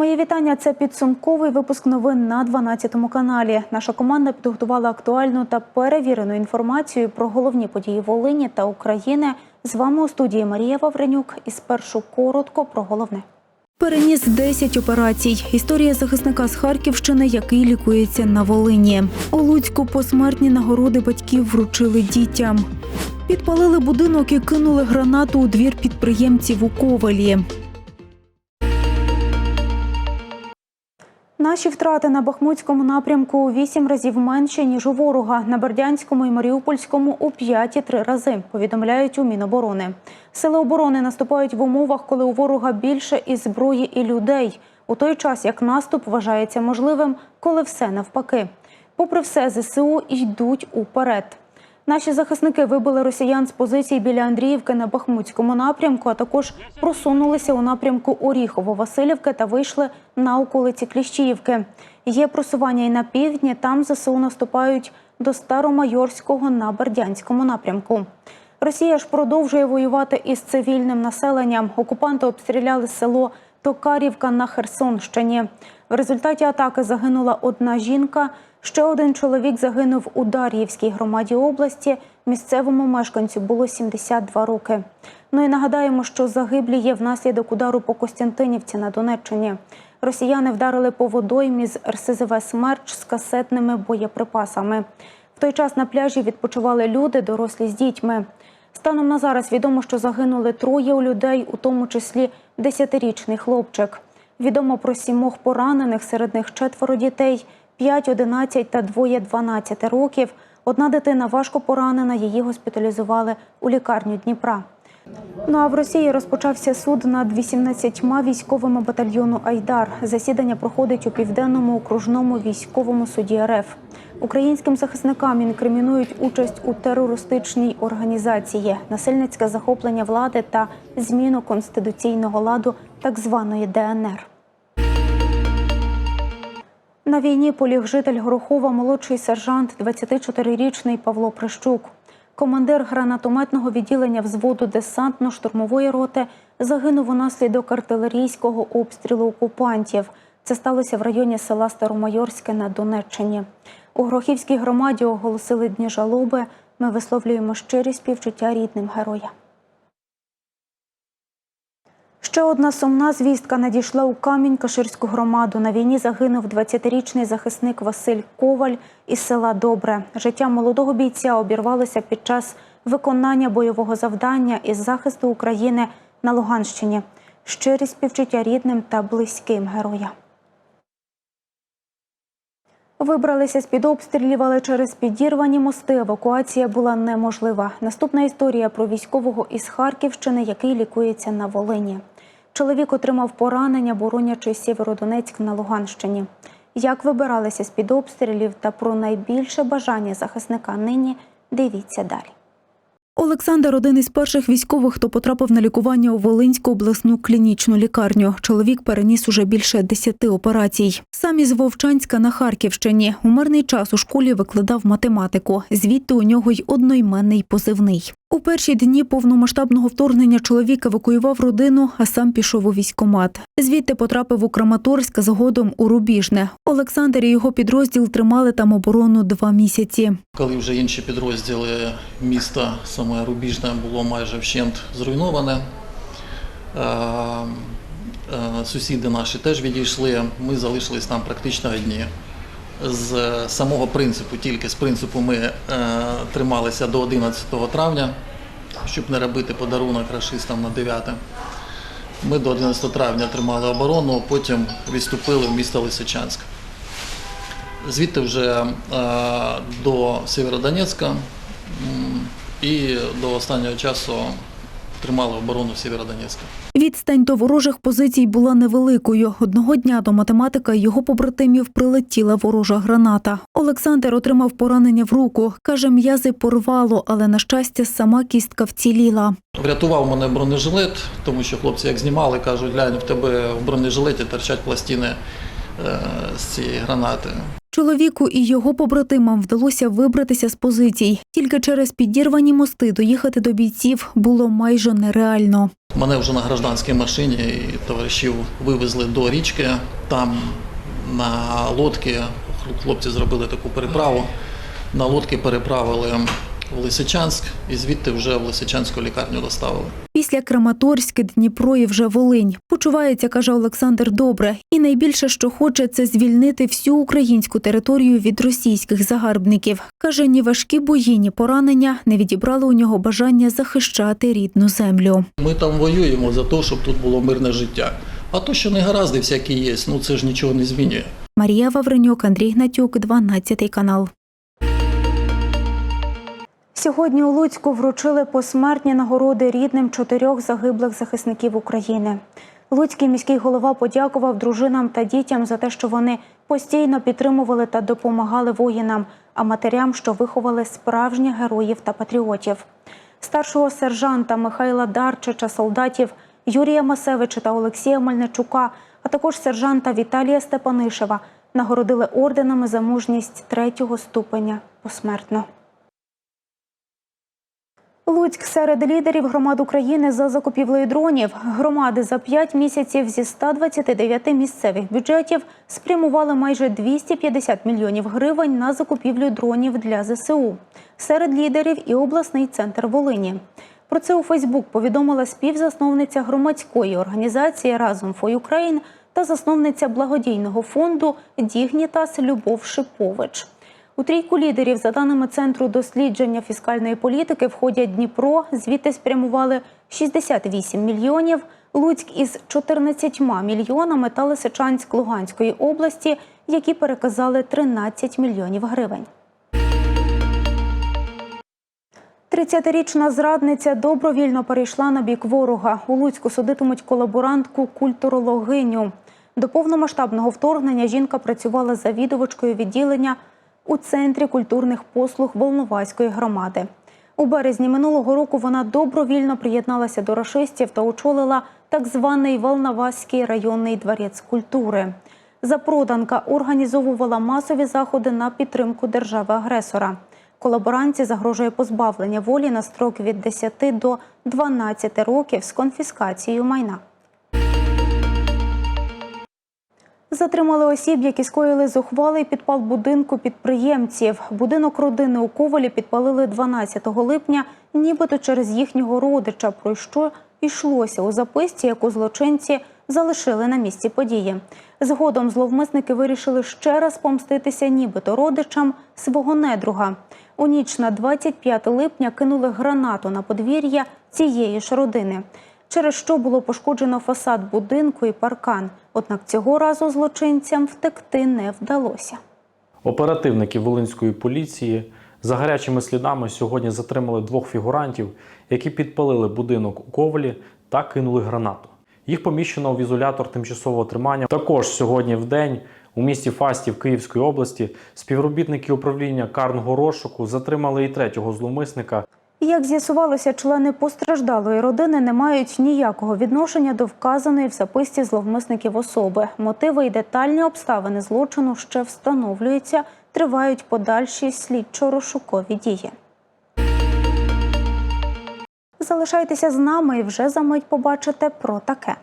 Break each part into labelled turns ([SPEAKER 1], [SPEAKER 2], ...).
[SPEAKER 1] Мої вітання. Це підсумковий випуск новин на 12 каналі. Наша команда підготувала актуальну та перевірену інформацію про головні події Волині та України. З вами у студії Марія Вавренюк. І спершу коротко про головне. Переніс 10 операцій. Історія захисника з Харківщини, який лікується на Волині. У Луцьку посмертні нагороди батьків вручили дітям. Підпалили будинок і кинули гранату у двір підприємців у Ковалі. Наші втрати на Бахмутському напрямку у вісім разів менше ніж у ворога. На Бердянському і Маріупольському у п'ять-три рази. Повідомляють у Міноборони. Сили оборони наступають в умовах, коли у ворога більше і зброї, і людей. У той час як наступ вважається можливим, коли все навпаки. Попри все, зсу йдуть уперед. Наші захисники вибили росіян з позицій біля Андріївки на Бахмутському напрямку, а також просунулися у напрямку Оріхово-Василівки та вийшли на околиці Кліщіївки. Є просування і на півдні. Там ЗСУ наступають до Старомайорського на Бердянському напрямку. Росія ж продовжує воювати із цивільним населенням. Окупанти обстріляли село Токарівка на Херсонщині. В результаті атаки загинула одна жінка. Ще один чоловік загинув у Дар'ївській громаді області. Місцевому мешканцю було 72 роки. Ну і нагадаємо, що загиблі є внаслідок удару по Костянтинівці на Донеччині. Росіяни вдарили по водоймі з РСЗВ «Смерч» з касетними боєприпасами. В той час на пляжі відпочивали люди, дорослі з дітьми. Станом на зараз відомо, що загинули троє у людей, у тому числі 10-річний хлопчик. Відомо про сімох поранених, серед них четверо дітей, 5, 11 та двоє 12 років. Одна дитина важко поранена, її госпіталізували у лікарню Дніпра. Ну а в Росії розпочався суд над 18 військовими батальйону Айдар. Засідання проходить у південному окружному військовому суді РФ. Українським захисникам інкримінують участь у терористичній організації, насильницьке захоплення влади та зміну конституційного ладу так званої ДНР. На війні поліг житель Горохова, молодший сержант, 24-річний Павло Прищук. Командир гранатометного відділення взводу десантно-штурмової роти загинув унаслідок артилерійського обстрілу окупантів. Це сталося в районі села Старомайорське на Донеччині. У Грохівській громаді оголосили дні жалоби. Ми висловлюємо щирі співчуття рідним героя. Ще одна сумна звістка надійшла у Камінь-Каширську громаду. На війні загинув 20-річний захисник Василь Коваль із села Добре. Життя молодого бійця обірвалося під час виконання бойового завдання із захисту України на Луганщині. Щирі співчуття рідним та близьким героя. Вибралися з-під обстрілів, але через підірвані мости евакуація була неможлива. Наступна історія про військового із Харківщини, який лікується на Волині. Чоловік отримав поранення, боронячи Сєвєродонецьк на Луганщині. Як вибиралися з-під обстрілів та про найбільше бажання захисника нині, дивіться далі. Олександр один із перших військових, хто потрапив на лікування у Волинську обласну клінічну лікарню. Чоловік переніс уже більше десяти операцій. Сам із Вовчанська на Харківщині. У мирний час у школі викладав математику. Звідти у нього й одноіменний позивний. У перші дні повномасштабного вторгнення чоловік евакуював родину, а сам пішов у військкомат. Звідти потрапив у Краматорськ, згодом у Рубіжне. Олександр і його підрозділ тримали там оборону два місяці.
[SPEAKER 2] Коли вже інші підрозділи міста, саме Рубіжне, було майже вщент зруйноване. е, е, Сусіди наші теж відійшли, ми залишились там практично одні. З самого принципу, тільки з принципу ми е, трималися до 11 травня, щоб не робити подарунок рашистам на 9. Ми до 11 травня тримали оборону, потім відступили в місто Лисичанськ. Звідти вже е, до Сєвєродонецька і до останнього часу тримали оборону Сєвєродонецька.
[SPEAKER 1] Відстань до ворожих позицій була невеликою. Одного дня до математика і його побратимів прилетіла ворожа граната. Олександр отримав поранення в руку. Каже, м'язи порвало, але на щастя, сама кістка вціліла.
[SPEAKER 2] Врятував мене бронежилет, тому що хлопці як знімали, кажуть, глянь, в тебе в бронежилеті торчать пластини е, з цієї гранати.
[SPEAKER 1] Чоловіку і його побратимам вдалося вибратися з позицій. Тільки через підірвані мости доїхати до бійців було майже нереально.
[SPEAKER 2] Мене вже на гражданській машині і товаришів вивезли до річки. Там на лодки хлопці зробили таку переправу. На лодки переправили в Лисичанськ і звідти вже в Лисичанську лікарню доставили.
[SPEAKER 1] Після Краматорськ, Дніпро і вже Волинь. Почувається, каже Олександр, добре. І найбільше, що хоче, це звільнити всю українську територію від російських загарбників. Каже, ні важкі бої, ні поранення не відібрали у нього бажання захищати рідну землю.
[SPEAKER 2] Ми там воюємо за те, щоб тут було мирне життя. А то, що негаразди всякі є, ну це ж нічого не змінює.
[SPEAKER 1] Марія Вавренюк, Андрій Гнатюк, 12 канал. Сьогодні у Луцьку вручили посмертні нагороди рідним чотирьох загиблих захисників України. Луцький міський голова подякував дружинам та дітям за те, що вони постійно підтримували та допомагали воїнам, а матерям, що виховали справжніх героїв та патріотів. Старшого сержанта Михайла Дарчича, солдатів Юрія Масевича та Олексія Мельничука, а також сержанта Віталія Степанишева нагородили орденами за мужність третього ступеня посмертно. Луцьк серед лідерів громад України за закупівлею дронів. Громади за 5 місяців зі 129 місцевих бюджетів спрямували майже 250 мільйонів гривень на закупівлю дронів для ЗСУ. Серед лідерів і обласний центр Волині. Про це у Фейсбук повідомила співзасновниця громадської організації Разом for Ukraine та засновниця благодійного фонду Дігнітас Любов Шипович. У трійку лідерів, за даними Центру дослідження фіскальної політики, входять Дніпро, звідти спрямували 68 мільйонів, Луцьк із 14 мільйонами та Лисичанськ Луганської області, які переказали 13 мільйонів гривень. 30-річна зрадниця добровільно перейшла на бік ворога. У Луцьку судитимуть колаборантку культурологиню. До повномасштабного вторгнення жінка працювала завідувачкою відділення у центрі культурних послуг Волноваської громади. У березні минулого року вона добровільно приєдналася до рашистів та очолила так званий Волноваський районний дворець культури. Запроданка організовувала масові заходи на підтримку держави-агресора. Колаборанці загрожує позбавлення волі на строк від 10 до 12 років з конфіскацією майна. Затримали осіб, які скоїли зухвалий підпал будинку підприємців. Будинок родини у Ковалі підпалили 12 липня, нібито через їхнього родича, про що йшлося у записці, яку злочинці залишили на місці події. Згодом зловмисники вирішили ще раз помститися нібито родичам свого недруга. У ніч на 25 липня кинули гранату на подвір'я цієї ж родини через що було пошкоджено фасад будинку і паркан. Однак цього разу злочинцям втекти не вдалося.
[SPEAKER 3] Оперативники Волинської поліції за гарячими слідами сьогодні затримали двох фігурантів, які підпалили будинок у Ковалі та кинули гранату. Їх поміщено в ізолятор тимчасового тримання. Також сьогодні в день у місті Фастів Київської області співробітники управління карного розшуку затримали і третього зловмисника,
[SPEAKER 1] Як з'ясувалося, члени постраждалої родини не мають ніякого відношення до вказаної в записці зловмисників особи. Мотиви і детальні обставини злочину ще встановлюються, тривають подальші слідчо-розшукові дії. Залишайтеся з нами і вже за мить побачите про таке.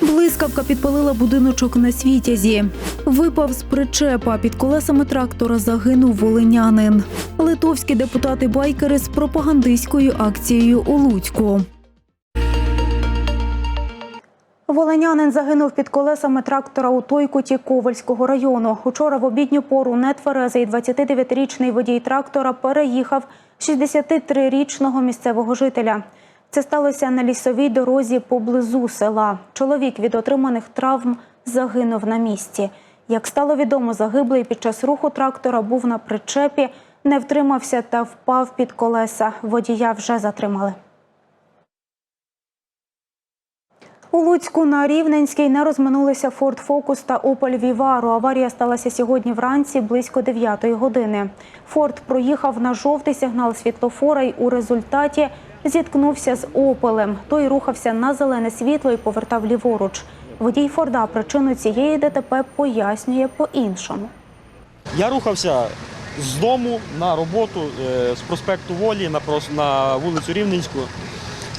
[SPEAKER 1] Блискавка підпалила будиночок на світязі. Випав з причепа під колесами трактора загинув волинянин. Литовські депутати-байкери з пропагандистською акцією у Луцьку. Волинянин загинув під колесами трактора у Тойкуті Ковальського району. Учора в обідню пору нетверезий 29-річний водій трактора переїхав 63-річного місцевого жителя. Це сталося на лісовій дорозі поблизу села. Чоловік від отриманих травм загинув на місці. Як стало відомо, загиблий під час руху трактора був на причепі, не втримався та впав під колеса. Водія вже затримали. У Луцьку на Рівненській не розминулися Ford Focus та Opel Vivaro. Аварія сталася сьогодні вранці близько 9 години. Форд проїхав на жовтий сигнал світлофора і у результаті зіткнувся з Опелем. Той рухався на зелене світло і повертав ліворуч. Водій Форда причину цієї ДТП пояснює по-іншому.
[SPEAKER 4] Я рухався з дому на роботу е, з проспекту Волі на, вулицю Рівненську.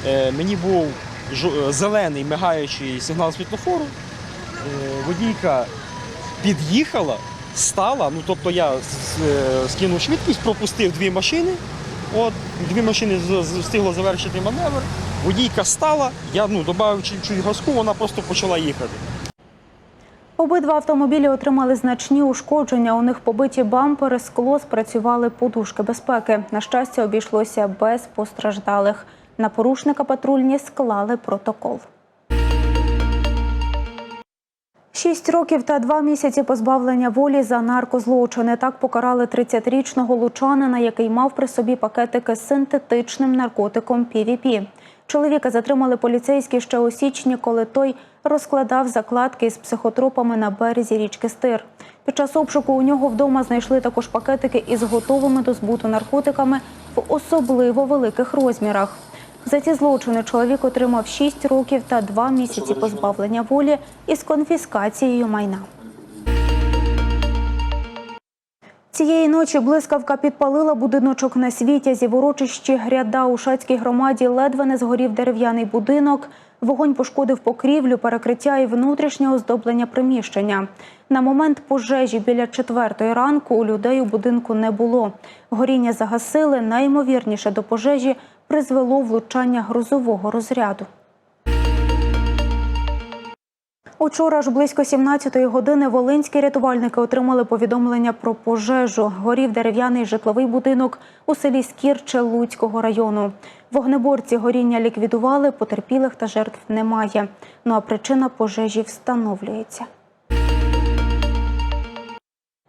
[SPEAKER 4] Е, Мені був е, зелений мигаючий сигнал світлофору. Водійка під'їхала, стала. Ну тобто я скинув швидкість, пропустив дві машини. От, дві машини встигло завершити маневр. Водійка стала, я ну, додав чуть-чуть газку, вона просто почала їхати.
[SPEAKER 1] Обидва автомобілі отримали значні ушкодження. У них побиті бампери, скло, спрацювали подушки безпеки. На щастя, обійшлося без постраждалих. На порушника патрульні склали протокол. Шість років та два місяці позбавлення волі за наркозлочини. Так покарали 30-річного лучанина, який мав при собі пакетики з синтетичним наркотиком PVP. Чоловіка затримали поліцейські ще у січні, коли той розкладав закладки з психотропами на березі річки Стир. Під час обшуку у нього вдома знайшли також пакетики із готовими до збуту наркотиками в особливо великих розмірах. За ці злочини чоловік отримав 6 років та 2 місяці позбавлення волі із конфіскацією майна. Цієї ночі блискавка підпалила будиночок на світязі. В урочищі гряда у шацькій громаді ледве не згорів дерев'яний будинок. Вогонь пошкодив покрівлю, перекриття і внутрішнє оздоблення приміщення. На момент пожежі біля четвертої ранку у людей у будинку не було. Горіння загасили. Найімовірніше до пожежі призвело влучання грозового розряду. Учора ж близько 17-ї години волинські рятувальники отримали повідомлення про пожежу. Горів дерев'яний житловий будинок у селі Скірче Луцького району. Вогнеборці горіння ліквідували, потерпілих та жертв немає. Ну а причина пожежі встановлюється.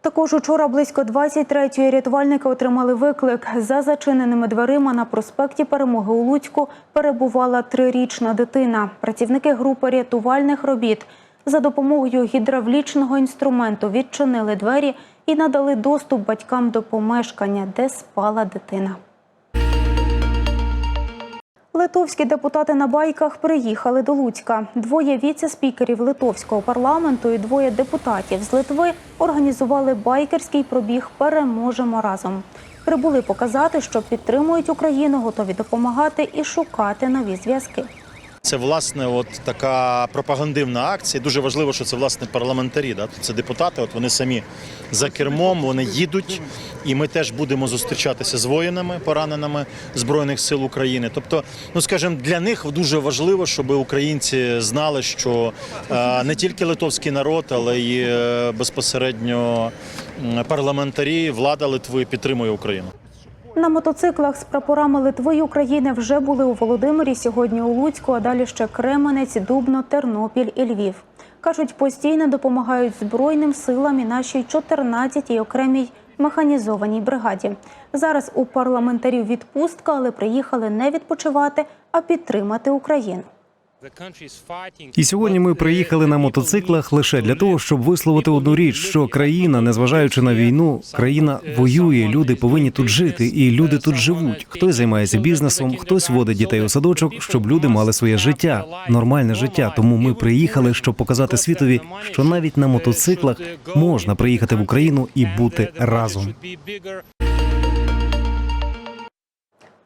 [SPEAKER 1] Також учора близько 23-ї рятувальники отримали виклик. За зачиненими дверима на проспекті Перемоги у Луцьку перебувала трирічна дитина. Працівники групи рятувальних робіт за допомогою гідравлічного інструменту відчинили двері і надали доступ батькам до помешкання, де спала дитина. Литовські депутати на байках приїхали до Луцька. Двоє віце-спікерів литовського парламенту і двоє депутатів з Литви організували байкерський пробіг Переможемо разом. Прибули показати, що підтримують Україну, готові допомагати і шукати нові зв'язки.
[SPEAKER 5] Це власне от така пропагандивна акція. Дуже важливо, що це власне парламентарі. Да? Це депутати. От вони самі за кермом, вони їдуть, і ми теж будемо зустрічатися з воїнами, пораненими збройних сил України. Тобто, ну скажімо, для них дуже важливо, щоб українці знали, що е, не тільки литовський народ, але й е, безпосередньо парламентарі, влада Литви підтримує Україну.
[SPEAKER 1] На мотоциклах з прапорами Литви України вже були у Володимирі, сьогодні у Луцьку, а далі ще Кременець, Дубно, Тернопіль і Львів. Кажуть, постійно допомагають Збройним силам і нашій 14-й окремій механізованій бригаді. Зараз у парламентарів відпустка, але приїхали не відпочивати, а підтримати Україну.
[SPEAKER 6] І сьогодні ми приїхали на мотоциклах лише для того, щоб висловити одну річ: що країна, незважаючи на війну, країна воює. Люди повинні тут жити, і люди тут живуть. Хтось займається бізнесом, хтось водить дітей у садочок, щоб люди мали своє життя, нормальне життя. Тому ми приїхали, щоб показати світові, що навіть на мотоциклах можна приїхати в Україну і бути разом.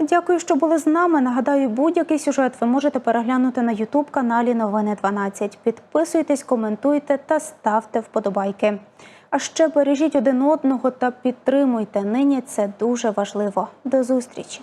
[SPEAKER 1] Дякую, що були з нами. Нагадаю, будь-який сюжет ви можете переглянути на Ютуб каналі Новини 12. Підписуйтесь, коментуйте та ставте вподобайки. А ще бережіть один одного та підтримуйте. Нині це дуже важливо. До зустрічі.